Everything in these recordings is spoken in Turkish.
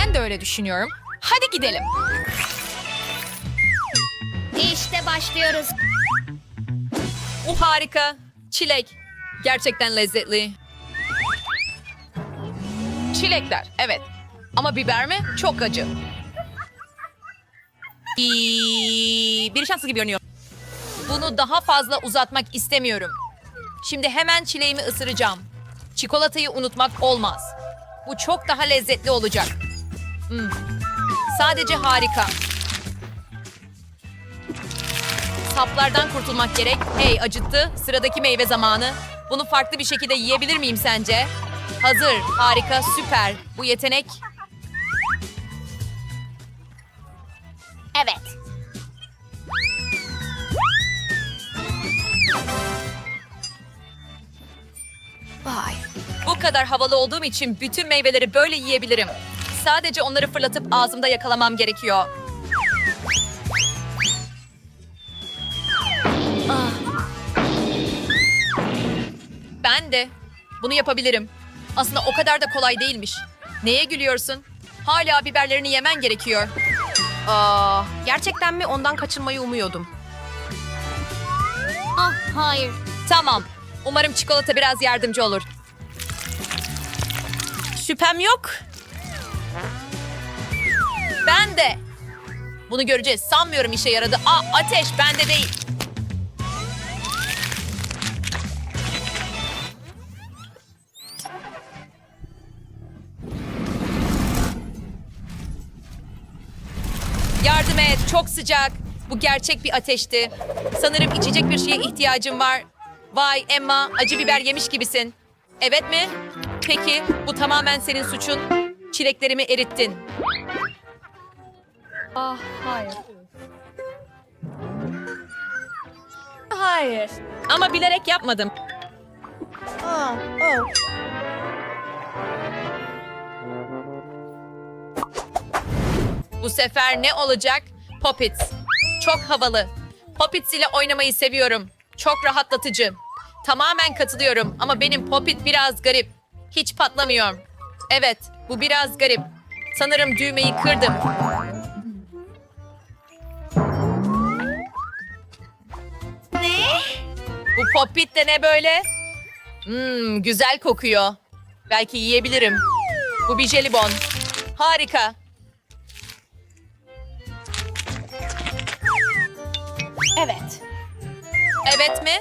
Ben de öyle düşünüyorum. Hadi gidelim. İşte başlıyoruz. Bu harika. Çilek. Gerçekten lezzetli. Çilekler, evet. Ama biber mi? Çok acı. İyi, bir şanslı gibi görünüyor. Bunu daha fazla uzatmak istemiyorum. Şimdi hemen çileğimi ısıracağım. Çikolatayı unutmak olmaz. Bu çok daha lezzetli olacak. Hmm. Sadece harika. Saplardan kurtulmak gerek. Hey acıttı. Sıradaki meyve zamanı. Bunu farklı bir şekilde yiyebilir miyim sence? Hazır. Harika. Süper. Bu yetenek. Evet. Vay. Bu kadar havalı olduğum için bütün meyveleri böyle yiyebilirim. Sadece onları fırlatıp ağzımda yakalamam gerekiyor. Ah. Ben de. Bunu yapabilirim. Aslında o kadar da kolay değilmiş. Neye gülüyorsun? Hala biberlerini yemen gerekiyor. Aa, gerçekten mi? Ondan kaçınmayı umuyordum. Ah hayır. Tamam. Umarım çikolata biraz yardımcı olur. Şüphem yok. Ben de. Bunu göreceğiz. Sanmıyorum işe yaradı. Aa ateş bende değil. Yardım et. Çok sıcak. Bu gerçek bir ateşti. Sanırım içecek bir şeye ihtiyacım var. Vay Emma, acı biber yemiş gibisin. Evet mi? Peki, bu tamamen senin suçun. Çileklerimi erittin. Ah hayır. Hayır. Ama bilerek yapmadım. Bu sefer ne olacak? Poppets. Çok havalı. Poppets ile oynamayı seviyorum. Çok rahatlatıcı. Tamamen katılıyorum ama benim Poppet biraz garip. Hiç patlamıyor. Evet, bu biraz garip. Sanırım düğmeyi kırdım. Bu Poppet de ne böyle? Hmm, güzel kokuyor. Belki yiyebilirim. Bu bir jelibon. Harika. Evet. Evet mi?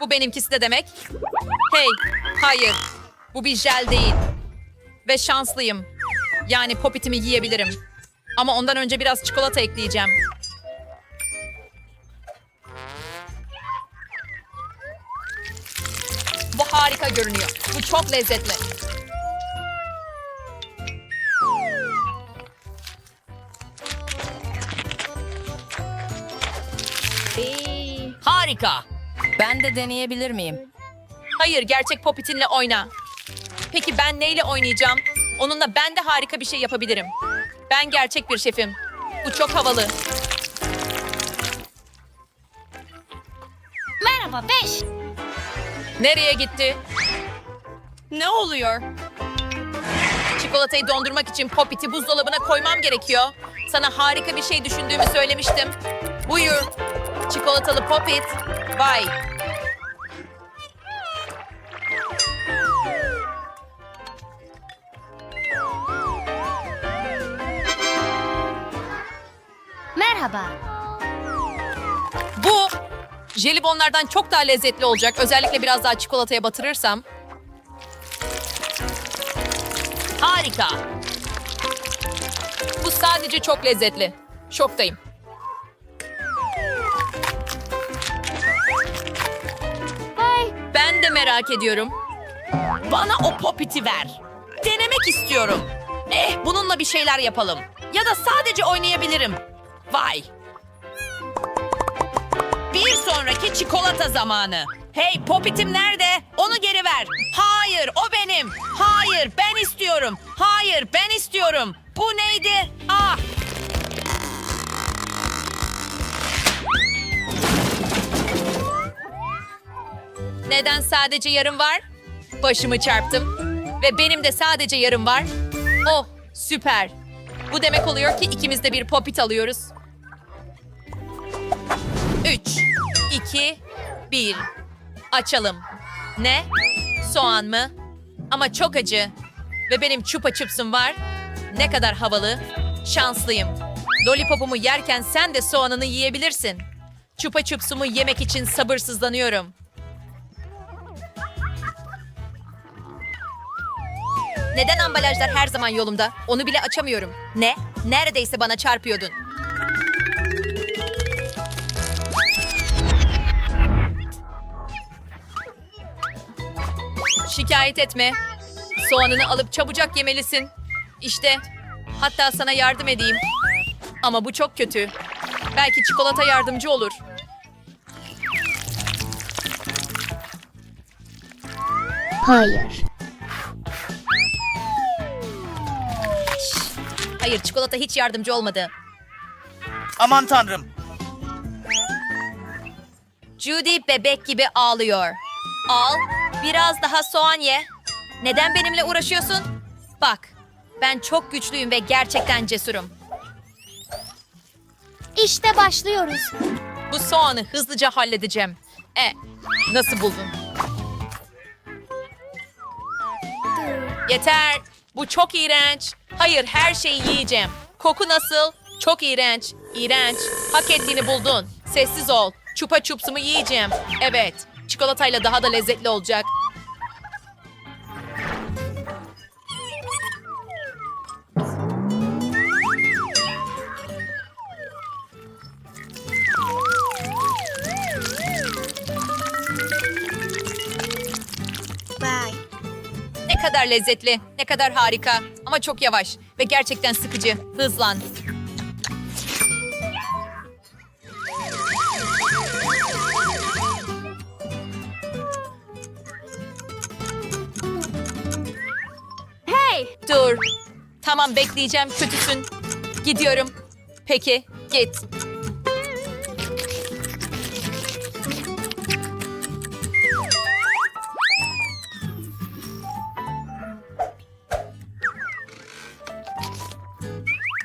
Bu benimkisi de demek. Hey, hayır. Bu bir jel değil. Ve şanslıyım. Yani popitimi yiyebilirim. Ama ondan önce biraz çikolata ekleyeceğim. Harika görünüyor. Bu çok lezzetli. Harika. Ben de deneyebilir miyim? Hayır, gerçek Poppet'inle oyna. Peki ben neyle oynayacağım? Onunla ben de harika bir şey yapabilirim. Ben gerçek bir şefim. Bu çok havalı. Merhaba beş. Nereye gitti? Ne oluyor? Çikolatayı dondurmak için Poppet'i buzdolabına koymam gerekiyor. Sana harika bir şey düşündüğümü söylemiştim. Buyur. Çikolatalı Poppet. Vay. Merhaba. Bu jelibonlardan çok daha lezzetli olacak. Özellikle biraz daha çikolataya batırırsam. Harika. Bu sadece çok lezzetli. Şoktayım. Vay. Ben de merak ediyorum. Bana o popiti ver. Denemek istiyorum. Eh, bununla bir şeyler yapalım. Ya da sadece oynayabilirim. Vay. Bir sonraki çikolata zamanı. Hey popitim nerede? Onu geri ver. Hayır o benim. Hayır ben istiyorum. Hayır ben istiyorum. Bu neydi? Ah Neden sadece yarım var? Başımı çarptım. Ve benim de sadece yarım var. Oh, Süper. Bu demek oluyor ki ikimiz de bir popit alıyoruz. 2, 1. Açalım. Ne? Soğan mı? Ama çok acı. Ve benim çupa çupsum var. Ne kadar havalı. Şanslıyım. Lollipopumu yerken sen de soğanını yiyebilirsin. Çupa çupsumu yemek için sabırsızlanıyorum. Neden ambalajlar her zaman yolumda? Onu bile açamıyorum. Ne? Neredeyse bana çarpıyordun. Şikayet etme. Soğanını alıp çabucak yemelisin. İşte. Hatta sana yardım edeyim. Ama bu çok kötü. Belki çikolata yardımcı olur. Hayır. Hayır, çikolata hiç yardımcı olmadı. Aman tanrım. Judy bebek gibi ağlıyor. Al, biraz daha soğan ye. Neden benimle uğraşıyorsun? Bak, ben çok güçlüyüm ve gerçekten cesurum. İşte başlıyoruz. Bu soğanı hızlıca halledeceğim. E, nasıl buldun? Yeter. Bu çok iğrenç. Hayır, her şeyi yiyeceğim. Koku nasıl? Çok iğrenç. İğrenç. Hak ettiğini buldun. Sessiz ol. Çupa çupsumu yiyeceğim. Evet. Çikolatayla daha da lezzetli olacak. Ne kadar lezzetli, ne kadar harika ama çok yavaş ve gerçekten sıkıcı. Hızlan. Tamam bekleyeceğim, kötüsün. Gidiyorum. Peki, git.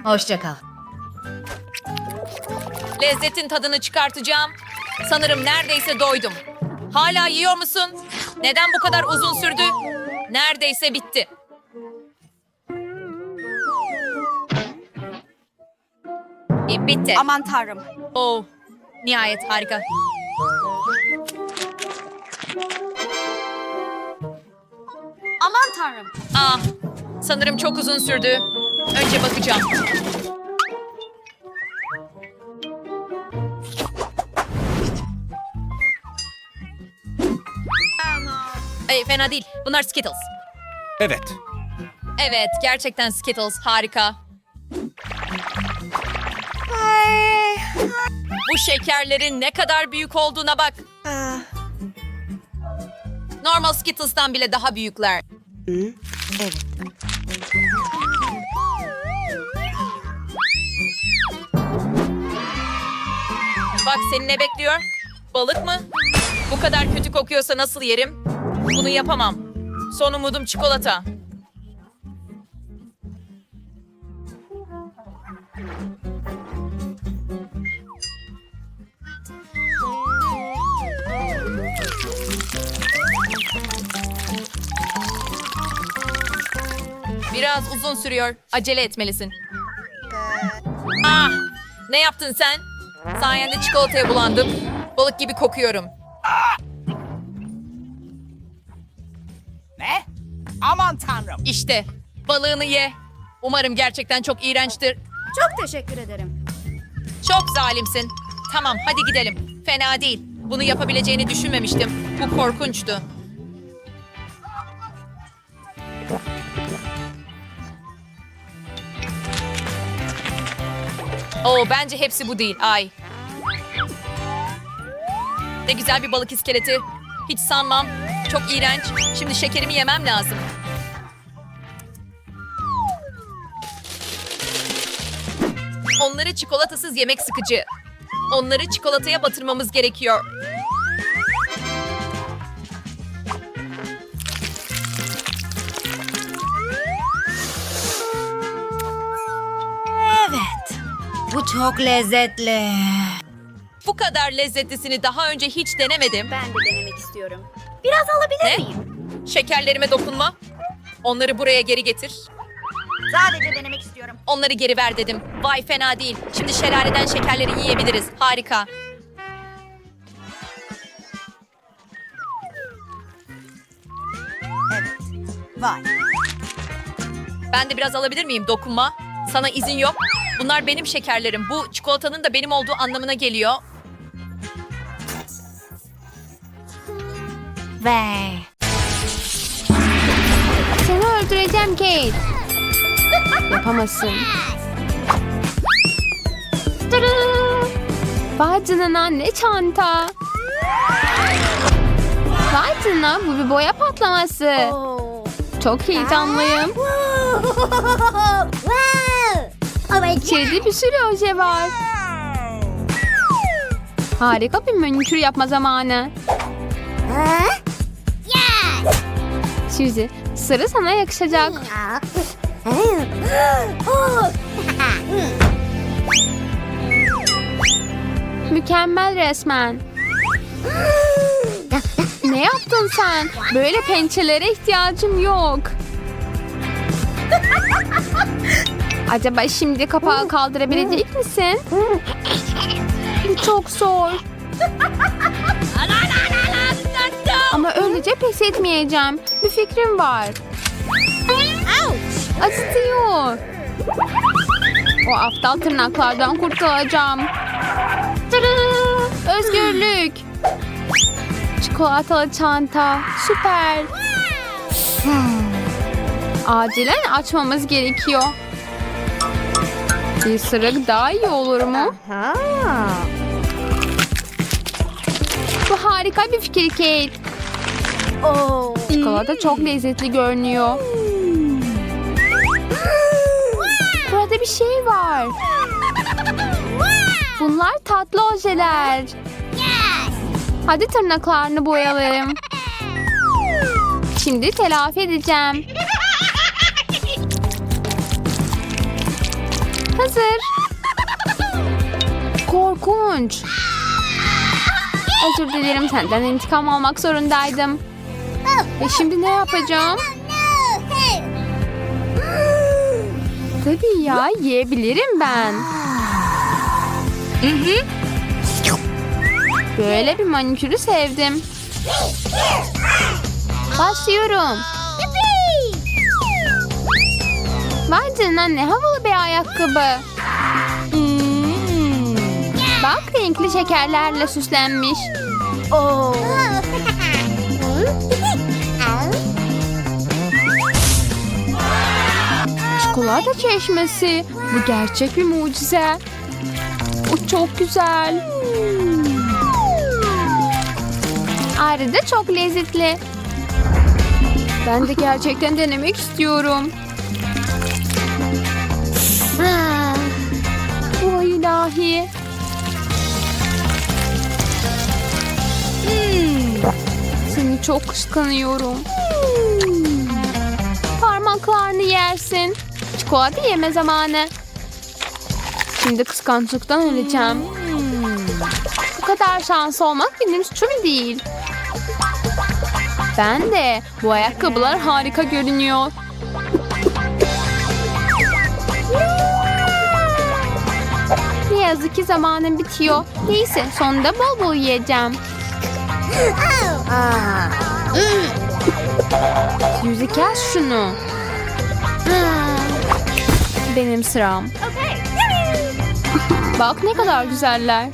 Hoşça kal. Lezzetin tadını çıkartacağım. Sanırım neredeyse doydum. Hala yiyor musun? Neden bu kadar uzun sürdü? Neredeyse bitti. E, bitti. Aman tanrım. Oh, nihayet harika. Aman tanrım. Ah, sanırım çok uzun sürdü. Önce bakacağım. Ey, fena değil. Bunlar Skittles. Evet. Evet, gerçekten Skittles. Harika. Bu şekerlerin ne kadar büyük olduğuna bak. Normal Skittles'tan bile daha büyükler. Bak seni ne bekliyor? Balık mı? Bu kadar kötü kokuyorsa nasıl yerim? Bunu yapamam. Son umudum çikolata. Biraz uzun sürüyor. Acele etmelisin. Ah! Ne yaptın sen? Sayende çikolataya bulandım. Balık gibi kokuyorum. Ne? Aman tanrım. İşte balığını ye. Umarım gerçekten çok iğrençtir. Çok teşekkür ederim. Çok zalimsin. Tamam hadi gidelim. Fena değil. Bunu yapabileceğini düşünmemiştim. Bu korkunçtu. Oo bence hepsi bu değil. Ay. Ne güzel bir balık iskeleti. Hiç sanmam. Çok iğrenç. Şimdi şekerimi yemem lazım. Onları çikolatasız yemek sıkıcı. Onları çikolataya batırmamız gerekiyor. Evet. Bu çok lezzetli. Bu kadar lezzetlisini daha önce hiç denemedim. Ben de denemek istiyorum. Biraz alabilir Ne? miyim? Şekerlerime dokunma. Onları buraya geri getir. Sadece denemek istiyorum. Onları geri ver dedim. Vay fena değil. Şimdi şelaleden şekerleri yiyebiliriz. Harika. Vay. Ben de biraz alabilir miyim? Dokunma. Sana izin yok. Bunlar benim şekerlerim. Bu çikolatanın da benim olduğu anlamına geliyor. Ve Seni öldüreceğim Kate. Yapamazsın. Vay canına ne çanta. Vay canına bu bir boya patlaması. Çok heyecanlıyım. İçeride bir sürü oje var. Harika bir manikür yapma zamanı. Suzy, sarı sana yakışacak. Mükemmel resmen. ne yaptın sen? Böyle pençelere ihtiyacım yok. Acaba şimdi kapağı kaldırabilecek misin? Çok zor. Ama öylece pes etmeyeceğim. Bir fikrim var. Acıtıyor. O aptal tırnaklardan kurtulacağım. Tırı! Özgürlük. Çikolatalı çanta. Süper. Hmm. Acilen açmamız gerekiyor. Bir sırık daha iyi olur mu? Bu harika bir fikir Kate. Çikolata çok lezzetli görünüyor. Bir şey var. Bunlar tatlı ojeler. Hadi tırnaklarını boyayalım. Şimdi telafi edeceğim. Hazır. Korkunç. Özür dilerim senden intikam almak zorundaydım. Ve şimdi ne yapacağım? Tabii ya yiyebilirim ben. Böyle bir manikürü sevdim. Başlıyorum. Vay canına ne havalı bir ayakkabı. Hmm. Bak renkli şekerlerle süslenmiş. Çikolata çeşmesi. Bu gerçek bir mucize. Bu çok güzel. Ayrıca çok lezzetli. Ben de gerçekten denemek istiyorum. O ilahi. Hmm. Seni çok kıskanıyorum. Hmm. Parmaklarını yersin. Çikolata yeme zamanı. Şimdi kıskançlıktan öleceğim. Bu kadar şanslı olmak benim suçum değil. Ben de. Bu ayakkabılar harika görünüyor. Ne yazık ki zamanım bitiyor. Neyse sonunda bol bol yiyeceğim. Yüzü kes şunu. Benim sıram. Bak ne kadar güzeller.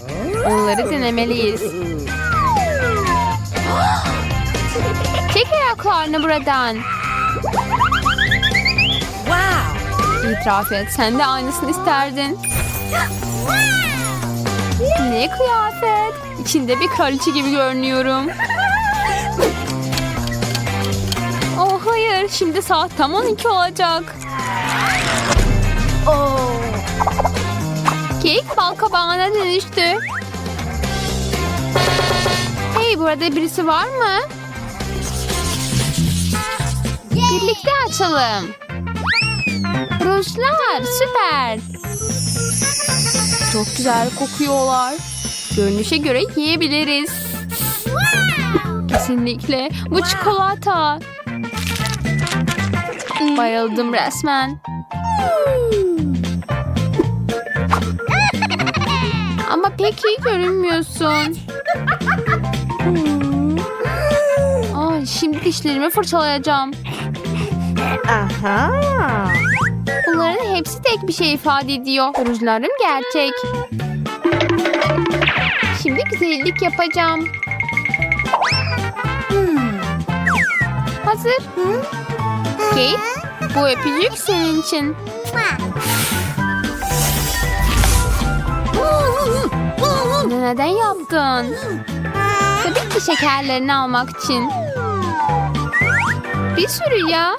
Onları denemeliyiz. Çek ayaklarını buradan. wow. İtiraf et. Sen de aynısını isterdin. Ne kıyafet. İçinde bir kraliçe gibi görünüyorum. Oh hayır. Şimdi saat tam 12 olacak. Kek bal kabağına dönüştü. Hey burada birisi var mı? Birlikte açalım. Rujlar süper. Çok güzel kokuyorlar. Görünüşe göre yiyebiliriz. Kesinlikle. Bu çikolata. Bayıldım resmen. Pek iyi görünmüyorsun. Ay, şimdi dişlerimi fırçalayacağım. Bunların hepsi tek bir şey ifade ediyor. Rujlarım gerçek. Şimdi güzellik yapacağım. Hazır. Kate, bu öpücük senin için. Neden yaptın? Tabii ki şekerlerini almak için. Bir sürü ya.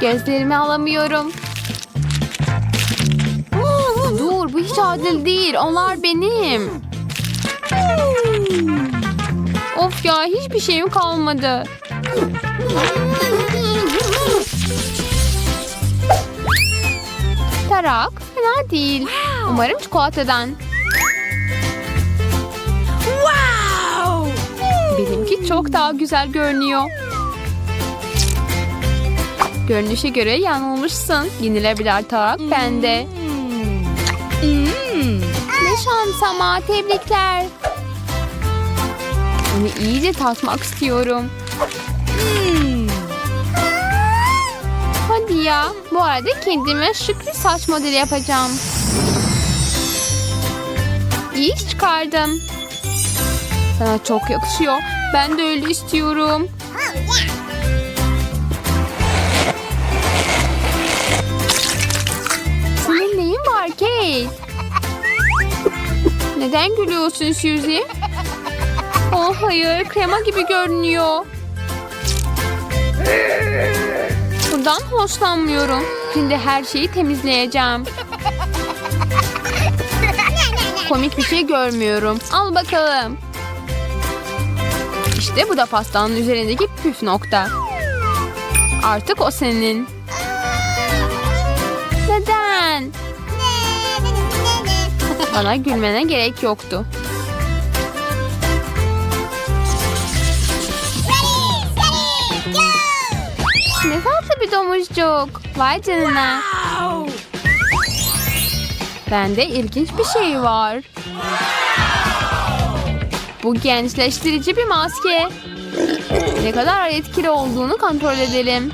Gözlerimi alamıyorum. Dur bu hiç adil değil. Onlar benim. Of ya hiçbir şeyim kalmadı. Tarak fena değil. Umarım çikolatadan. Benimki çok daha güzel görünüyor. Görünüşe göre yanılmışsın. Yenilebilir tarak bende. Ne şans ama tebrikler. Onu iyice tatmak istiyorum. Hadi ya. Bu arada kendime şık saç modeli yapacağım. İyi iş çıkardım. Sana çok yakışıyor. Ben de öyle istiyorum. Senin neyin var Kate? Neden gülüyorsun Suzy? Oh hayır krema gibi görünüyor. Buradan hoşlanmıyorum. Şimdi her şeyi temizleyeceğim. Komik bir şey görmüyorum. Al bakalım. İşte bu da pastanın üzerindeki püf nokta. Artık o senin. Neden? Bana gülmene gerek yoktu. Ne tatlı bir domuzcuk. Vay canına. Bende ilginç bir şey var. Bu gençleştirici bir maske. Ne kadar etkili olduğunu kontrol edelim.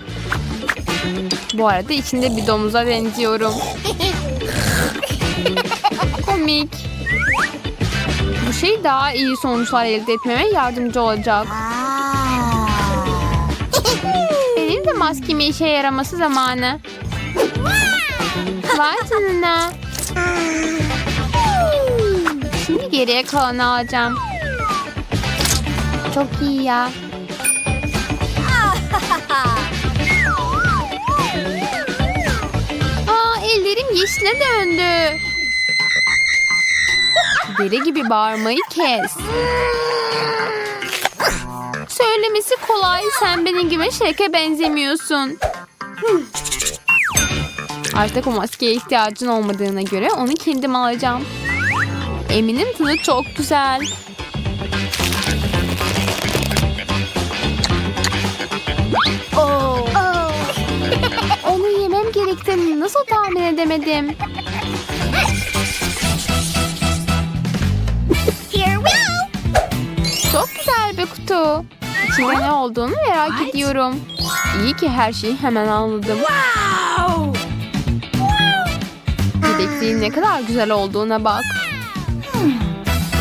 Bu arada içinde bir domuza benziyorum. Komik. Bu şey daha iyi sonuçlar elde etmeme yardımcı olacak. Benim de maskemi işe yaraması zamanı. Vay canına. Şimdi geriye kalanı alacağım. Çok iyi ya. Aa, ellerim yeşile döndü. Deri gibi bağırmayı kes. Söylemesi kolay. Sen benim gibi şirke benzemiyorsun. Artık o maskeye ihtiyacın olmadığına göre onu kendim alacağım. Eminim tadı çok güzel. Onu yemem gerektiğini nasıl tahmin edemedim? Here we go. Çok güzel bir kutu. İçinde ne olduğunu merak ediyorum. İyi ki her şeyi hemen anladım. Yedekliğin ne kadar güzel olduğuna bak.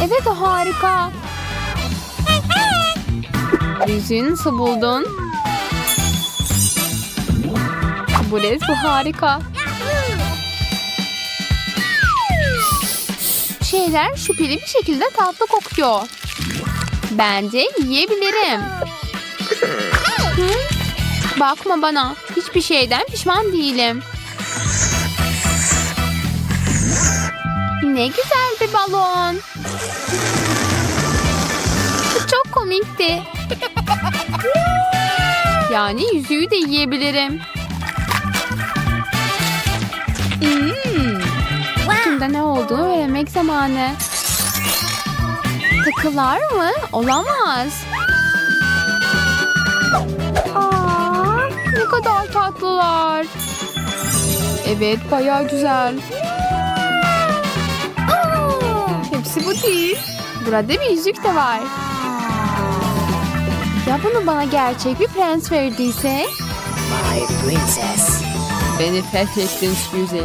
Evet harika. Yüzüğü nasıl buldun? Bu bu harika. Şeyler şüpheli bir şekilde tatlı kokuyor. Bence yiyebilirim. Hı? Bakma bana. Hiçbir şeyden pişman değilim. Ne güzel bir balon. Çok komikti. Yani yüzüğü de yiyebilirim. Burada ne olduğunu öğrenmek zamanı. Takılar mı? Olamaz. Aa, ne kadar tatlılar. Evet, bayağı güzel. Hepsi bu değil. Burada bir yüzük de var. Ya bunu bana gerçek bir prens verdiyse? My princess, Beni fethettin Suzy.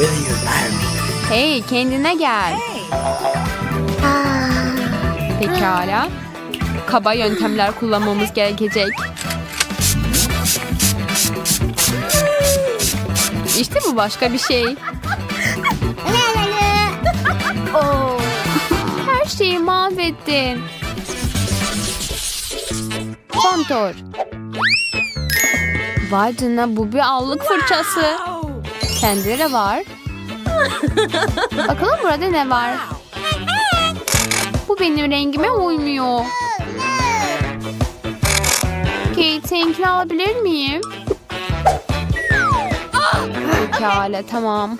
will you marry me? Hey kendine gel. Pekala. Kaba yöntemler kullanmamız gerekecek. İşte bu başka bir şey. Her şeyi mahvettin. Son tur. Vay canına bu bir allık fırçası. Sende de var. Bakalım burada ne var? Bu benim rengime uymuyor. Kate seninkini alabilir miyim? Pekala tamam.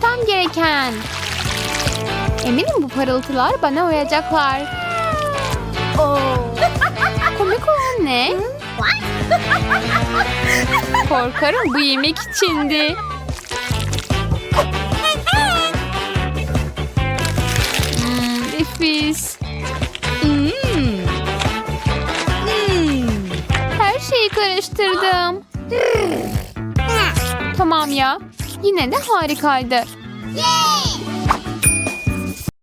Tam gereken. Eminim bu parıltılar bana uyacaklar. Komik olan ne? Korkarım bu yemek içindi. Hmm, nefis. Hmm. Her şeyi karıştırdım. Tamam ya. Yine de harikaydı.